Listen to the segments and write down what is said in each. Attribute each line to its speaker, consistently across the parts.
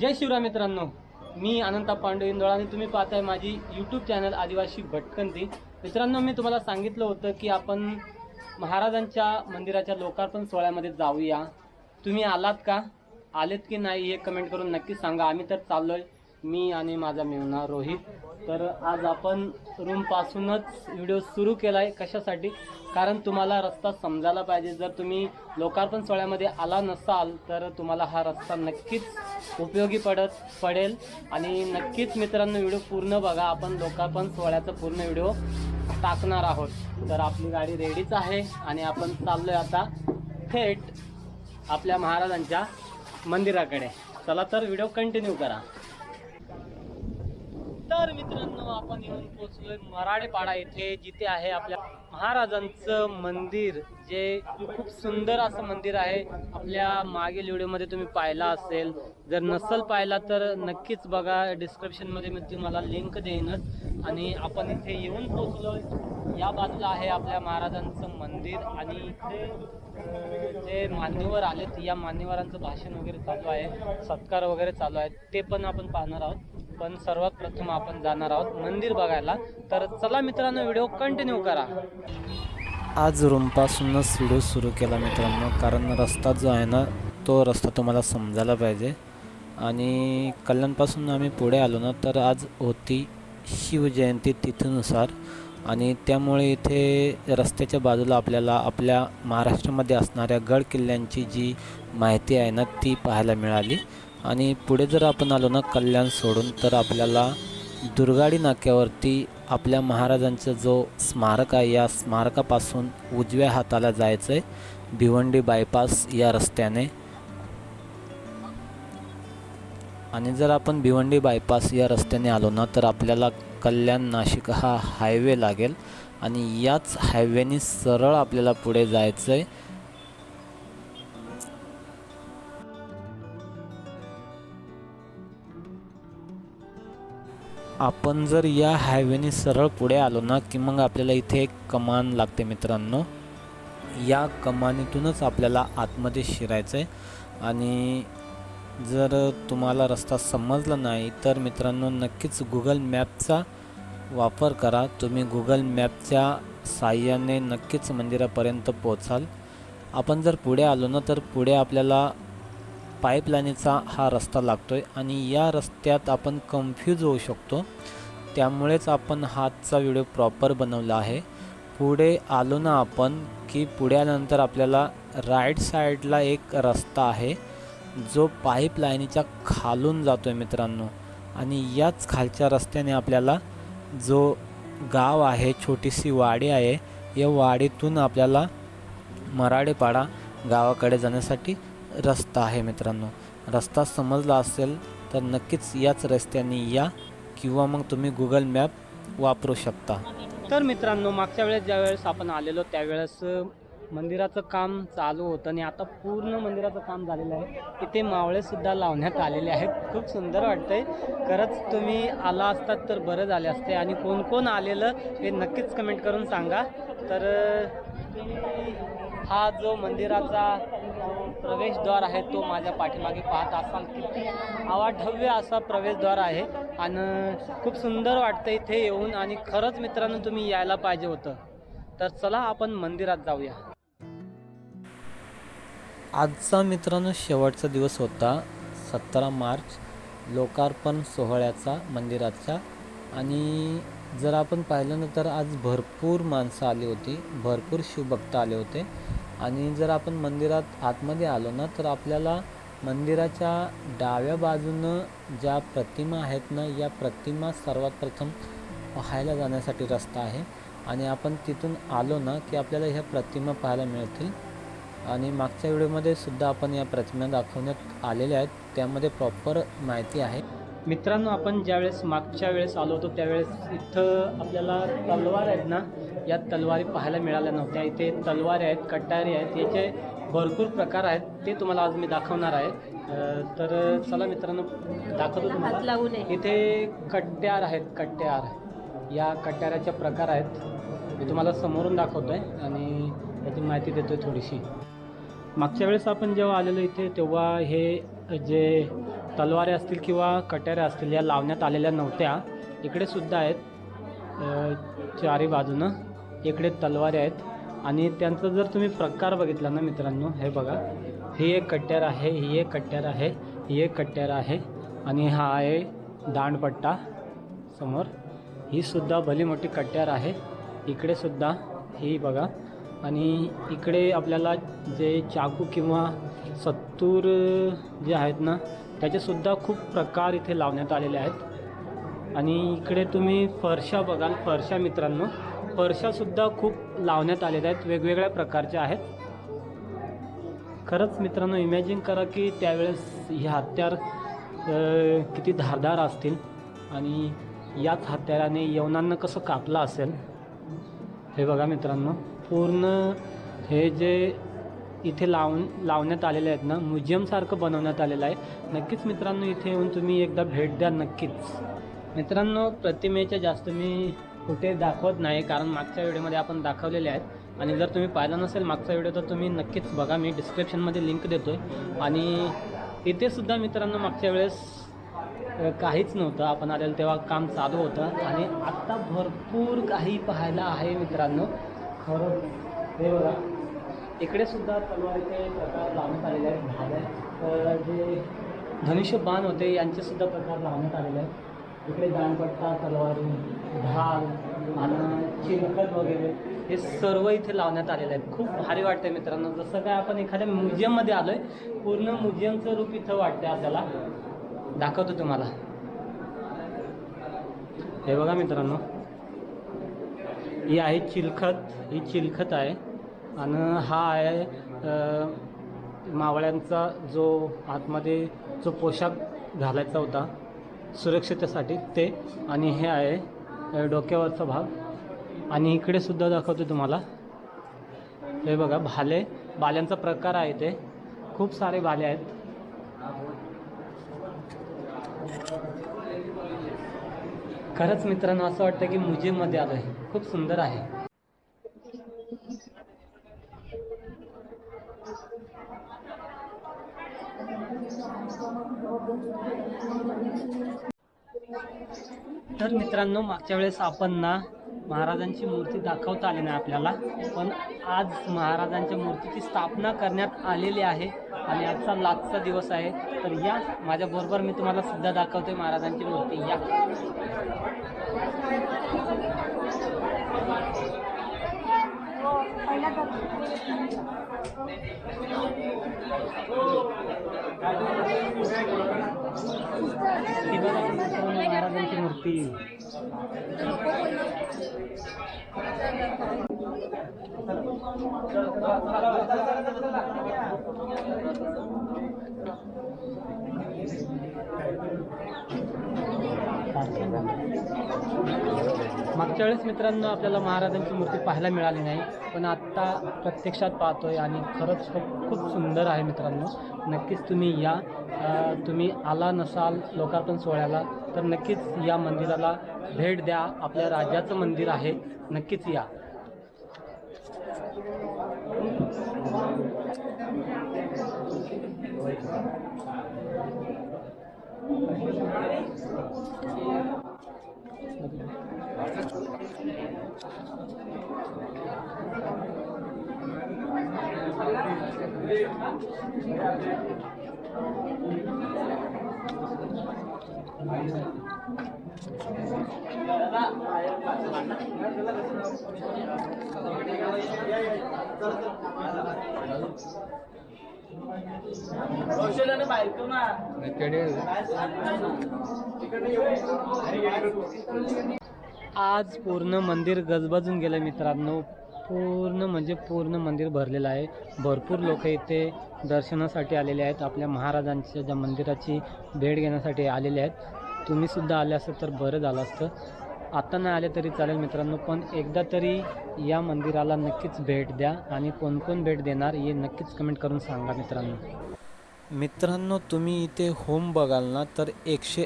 Speaker 1: जय शिवराय मित्रांनो. मी अनंता पांडे इंदोळा आणि तुम्ही पाहताय माझी यूट्यूब चॅनल आदिवासी भटकंती. मित्रांनो मी तुम्हाला सांगितलं होतं की आपण महाराजांच्या मंदिराच्या लोकार्पण सोहळ्यामध्ये जाऊया. तुम्ही आलात का? आलेत की नाही हे कमेंट करून नक्की सांगा. आम्ही तर चाललोय. मी आणि माझा मेवना रोहित. तर आज आपण रूमपासूनच व्हिडिओ सुरू केला आहे कशासाठी? कारण तुम्हाला रस्ता समजायला पाहिजे. जर तुम्ही लोकार्पण सोहळ्यामध्ये आला नसाल तर तुम्हाला हा रस्ता नक्कीच उपयोगी पडत पडेल. आणि नक्कीच मित्रांनो व्हिडिओ पूर्ण बघा. आपण लोकार्पण सोहळ्याचा पूर्ण व्हिडिओ टाकणार आहोत. तर आपली गाडी रेडीच आहे आणि आपण चाललोय आता थेट आपल्या महाराजांच्या मंदिराकडे. चला तर व्हिडिओ कंटिन्यू करा. तर मित्रांनो आपण येऊन पोहोचलोय मराडेपाडा येथे जिथे आहे आपल्या महाराजांचं मंदिर जे खूप सुंदर असं मंदिर आहे. आपल्या मागील व्हिडिओमध्ये तुम्ही पाहिला असेल. जर नसल पाहिला तर नक्कीच बघा डिस्क्रिप्शनमध्ये मी तुम्हाला लिंक देईनच. आणि आपण इथे येऊन पोचलो या बाजूला आहे आपल्या महाराजांचं मंदिर आणि इथे जे मान्यवर आलेत या मान्यवरांचं भाषण वगैरे चालू आहे. सत्कार वगैरे चालू आहे ते पण आपण पाहणार आहोत. पण सर्वात प्रथम आपण जाणार आहोत मंदिर बघायला. तर चला मित्रांनो व्हिडिओ कंटिन्यू करा.
Speaker 2: आज रूमपासूनच व्हिडिओ सुरू केला मित्रांनो कारण रस्ता जो आहे ना तो रस्ता तुम्हाला समजायला पाहिजे. आणि कल्याणपासून आम्ही पुढे आलो ना तर आज होती शिवजयंती तिथीनुसार आणि त्यामुळे इथे रस्त्याच्या बाजूला आपल्याला आपल्या महाराष्ट्रामध्ये असणाऱ्या गड किल्ल्यांची जी माहिती आहे ना ती पाहायला मिळाली. आणि पुढे जर आपण आलो ना कल्याण सोडून तर आपल्याला दुर्गाडी नाक्यावरती आपल्या महाराजांचा जो स्मारक आहे या स्मारकापासून उजव्या हाताला जायचं आहे भिवंडी बायपास या रस्त्याने. आणि जर आपण भिवंडी बायपास या रस्त्याने आलो ना तर आपल्याला कल्याण नाशिक हा हायवे लागेल. आणि याच हायवेने सरळ आपल्याला पुढे जायचं आहे आपण जर या हायवेने सरळ पुढे आलो ना की मग आपल्याला इथे एक कमान लागते मित्रांनो. या कमानीतूनच आपल्याला आतमध्ये शिरायचं आहे आणि जर तुम्हाला रस्ता समजला नाही तर मित्रांनो नक्कीच गुगल मॅपचा वापर करा. तुम्ही गुगल मॅपच्या साह्याने नक्कीच मंदिरापर्यंत पोचाल आपण जर पुढे आलो ना तर पुढे आपल्याला पाईपलाईनीचा हा रस्ता लागतो आहे आणि या रस्त्यात आपण कन्फ्यूज होऊ शकतो. त्यामुळेच आपण हातचा व्हिडिओ प्रॉपर बनवला आहे. पुढे आलो ना आपण की पुढे आल्यानंतर आपल्याला राईट साईडला एक रस्ता आहे. जो पाईपलाईनीच्या खालून जातो आहे मित्रांनो आणि याच खालच्या रस्त्याने आपल्याला जो गाव आहे छोटीशी वाडी आहे या वाडीतून आपल्याला मराडेपाडा गावाकडे जाण्यासाठी रस्ता आहे मित्रांनो. रस्ता समजला असेल तर नक्कीच याच रस्त्याने या किंवा मग तुम्ही गुगल मॅप वापरू शकता.
Speaker 1: तर मित्रांनो मागच्या वेळेस ज्यावेळेस आपण आलेलो त्यावेळेस मंदिराचं काम चालू होतं आणि आता पूर्ण मंदिराचं काम झालेलं आहे. इथे मावळेसुद्धा लावण्यात आलेले आहेत. खूप सुंदर वाटतंय. खरंच तुम्ही आला असतात तर बरं झाले असते. आणि कोण कोण आलेलं हे नक्कीच कमेंट करून सांगा. तर हा जो मंदिराचा प्रवेशद्वार आहे तो माझ्या पाठीमागे पाहत असाल. किती आवाढव्य असा प्रवेशद्वार आहे. आणि खूप सुंदर वाटतं इथे येऊन. आणि खरंच मित्रांनो तुम्ही यायला पाहिजे होतं. तर चला आपण मंदिरात जाऊया.
Speaker 2: आजचा मित्रांनो शेवटचा दिवस होता. सतरा मार्च लोकार्पण सोहळ्याचा मंदिराचा. आणि जर आपण पाहिलं ना तर आज भरपूर माणसं आली होती. भरपूर शिवभक्त आले होते. आणि जर आपण मंदिरात आतमध्ये आलो ना तर आपल्याला मंदिराच्या डाव्या बाजूनं ज्या प्रतिमा आहेत ना या प्रतिमा सर्वात प्रथम पाहायला जाण्यासाठी रस्ता आहे. आणि आपण तिथून आलो ना की आपल्याला ह्या प्रतिमा पाहायला मिळतील. आणि मागच्या व्हिडिओमध्ये सुद्धा आपण या प्रतिमा दाखवण्यात आलेल्या आहेत. त्यामध्ये प्रॉपर माहिती आहे.
Speaker 1: मित्रांनो आपण ज्यावेळेस मागच्या वेळेस आलो होतो त्यावेळेस इथं आपल्याला तलवार आहेत ना या तलवारी पाहायला मिळाल्या नव्हत्या. इथे तलवारी आहेत कट्टारी आहेत याचे भरपूर प्रकार आहेत ते तुम्हाला आज मी दाखवणार आहे. तर चला मित्रांनो दाखवतो तुम्हाला. इथे कट्ट्यार आहेत कट्ट्यार या कट्ट्याराच्या प्रकार आहेत. मी तुम्हाला समोरून दाखवतो आहे आणि याची माहिती देतो थोडीशी. मागच्या वेळेस आपण जेव्हा आलेलो इथे तेव्हा हे जे तलवारे असतील किंवा कट्याऱ्या असतील या लावण्यात आलेल्या नव्हत्या. इकडे सुद्धा आहेत चारी बाजूनं. इकडे तलवारे आहेत. आणि त्यांचा जर तुम्ही प्रकार बघितला ना मित्रांनो हे बघा. ही एक कट्यार आहे ही एक कट्यार आहे ही एक कट्यार आहे. आणि हा आहे दांडपट्टा समोर. ही सुद्धा भली मोठी कट्यार आहे. इकडे सुद्धा ही बघा. आणि इकडे आपल्याला जे चाकू किंवा सत्तूर जे आहेत ना त्याचेसुद्धा खूप प्रकार इथे लावण्यात आलेले आहेत. आणि इकडे तुम्ही फरशा बघाल फरशा मित्रांनो. फरशासुद्धा खूप लावण्यात आलेल्या आहेत वेगवेगळ्या प्रकारच्या आहेत. खरंच मित्रांनो इमॅजिन करा की त्यावेळेस हे हत्यार किती धारदार असतील. आणि याच हत्याराने यवनांना कसं कापलं असेल. हे बघा मित्रांनो. पूर्ण हे जे इथे लावून लावण्यात आलेले आहेत ना म्युझियमसारखं बनवण्यात आलेलं आहे. नक्कीच मित्रांनो इथे येऊन तुम्ही एकदा भेट द्या नक्कीच. मित्रांनो प्रतिमेच्या जास्त मी कुठे दाखवत नाही कारण मागच्या व्हिडिओमध्ये आपण दाखवलेले आहेत. आणि जर तुम्ही पाहिला नसेल मागचा व्हिडिओ तर तुम्ही नक्कीच बघा. मी डिस्क्रिप्शनमध्ये लिंक देतो आहे आणि इथे सुद्धा मित्रांनो मागच्या वेळेस काहीच नव्हतं. आपण आलेलं तेव्हा काम चालू होतं. आणि आत्ता भरपूर काही पाहायला आहे मित्रांनो. खरं हे बघा इकडे सुद्धा तलवारीचे प्रकार लावण्यात आलेले आहेत भाग आहे. तर जे धनुष्य बाण होते यांचे सुद्धा प्रकार लावण्यात आलेले आहेत. इकडे दाणपट्टा तलवारी ढाल आणि चिलखत वगैरे हे सर्व इथे लावण्यात आलेले आहेत. खूप भारी वाटते मित्रांनो. जसं काय आपण एखाद्या म्युझियममध्ये आलो आहे पूर्ण म्युझियमचं रूप इथं वाटते आपल्याला. दाखवतो तुम्हाला. हे बघा मित्रांनो. ही आहे चिलखत ही चिलखत आहे. आणि हा आहे मावळ्यांचा जो आतमध्ये जो पोशाख घालायचा होता सुरक्षितेसाठी ते. आणि हे आहे डोक्यावरचा भाग. आणि इकडे सुद्धा दाखवतो तुम्हाला. हे बघा भाले. बाल्यांचा प्रकार आहे ते. खूप सारे भाले आहेत. खरंच मित्रांनो असं वाटतं की म्युझियममध्ये आलं आहे खूप सुंदर आहे. तर मित्रांनो मागच्या वेळेस आपण ना महाराजांची मूर्ती दाखवता आली नाही आपल्याला. पण आज महाराजांच्या मूर्तीची स्थापना करण्यात आलेली आहे आणि आजचा लाखचा दिवस आहे. तर या माझ्याबरोबर मी तुम्हाला सुद्धा दाखवते महाराजांची मूर्ती. या. पहिला महाराजांची मूर्ती मागच्या वेळेस मित्रांनो आपल्याला महाराजांची मूर्ती पाहायला मिळाली नाही पण आत्ता प्रत्यक्षात पाहतोय आणि खरंच खूप सुंदर आहे मित्रांनो. नक्कीच तुम्ही या. तुम्ही आला नसाल लोकार्पण सोहळ्याला तर नक्कीच या मंदिराला भेट द्या. आपल्या राज्याचं मंदिर आहे. नक्कीच या. कौशल्यानं बायको ना तिकडे आज पूर्ण मंदिर गजबजून गेलं मित्रांनो. पूर्ण म्हणजे पूर्ण मंदिर भरलेलं आहे. भरपूर लोक इथे दर्शनासाठी आलेले आहेत. आपल्या महाराजांच्या ज्या मंदिराची भेट घेण्यासाठी आलेले आहेत. तुम्हीसुद्धा आले असतं तर बरं झालं असतं. आता नाही आले तरी चालेल मित्रांनो पण एकदा तरी या मंदिराला नक्कीच भेट द्या आणि कोण कोण भेट देणार हे नक्कीच कमेंट करून सांगा मित्रांनो.
Speaker 2: मित्रांनो तुम्ही इथे होम बघाल ना तर एकशे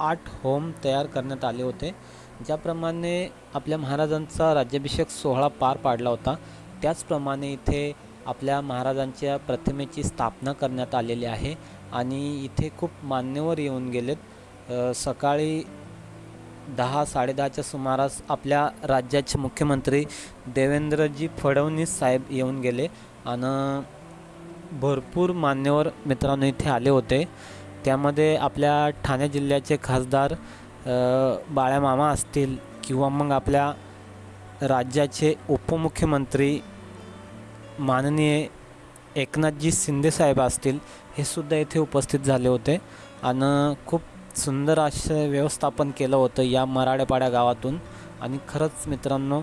Speaker 2: आठ होम तयार करण्यात आले होते. ज्याप्रमाणे आपल्या महाराजांचा राज्याभिषेक सोहळा पार पाडला होता त्याचप्रमाणे इथे आपल्या महाराजांच्या प्रतिमेची स्थापना करण्यात आलेली आहे आणि इथे खूप मान्यवर येऊन गेलेत. सकाळी दहा साडेदहाच्या सुमारास आपल्या राज्याचे मुख्यमंत्री देवेंद्रजी फडणवीस साहेब येऊन गेले आणि भरपूर मान्यवर मित्रांनो इथे आले होते. त्यामध्ये आपल्या ठाणे जिल्ह्याचे खासदार बाळ्यामामा असतील किंवा मग आपल्या राज्याचे उपमुख्यमंत्री माननीय एकनाथजी शिंदेसाहेब असतील हे सुद्धा इथे उपस्थित झाले होते. आणि खूप सुंदर असं व्यवस्थापन केलं होतं या मराडेपाड्या गावातून. आणि खरंच मित्रांनो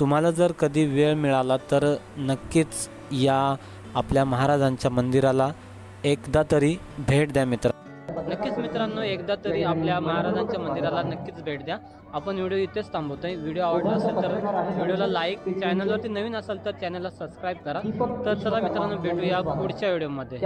Speaker 2: तुम्हाला जर कधी वेळ मिळाला तर नक्कीच या आपल्या महाराजांच्या मंदिराला एकदा तरी भेट द्या मित्र
Speaker 1: नक्कीच मित्रांनो एकदा तरी आपल्या महाराजांच्या मंदिराला नक्कीच भेट द्या. आपण व्हिडिओ इथेच थांबवतोय. व्हिडिओ आवडला असेल तर व्हिडिओला लाईक चॅनलवरती नवीन असेल तर चॅनलला सबस्क्राईब करा. तर चला मित्रांनो भेटूया पुढच्या व्हिडिओमध्ये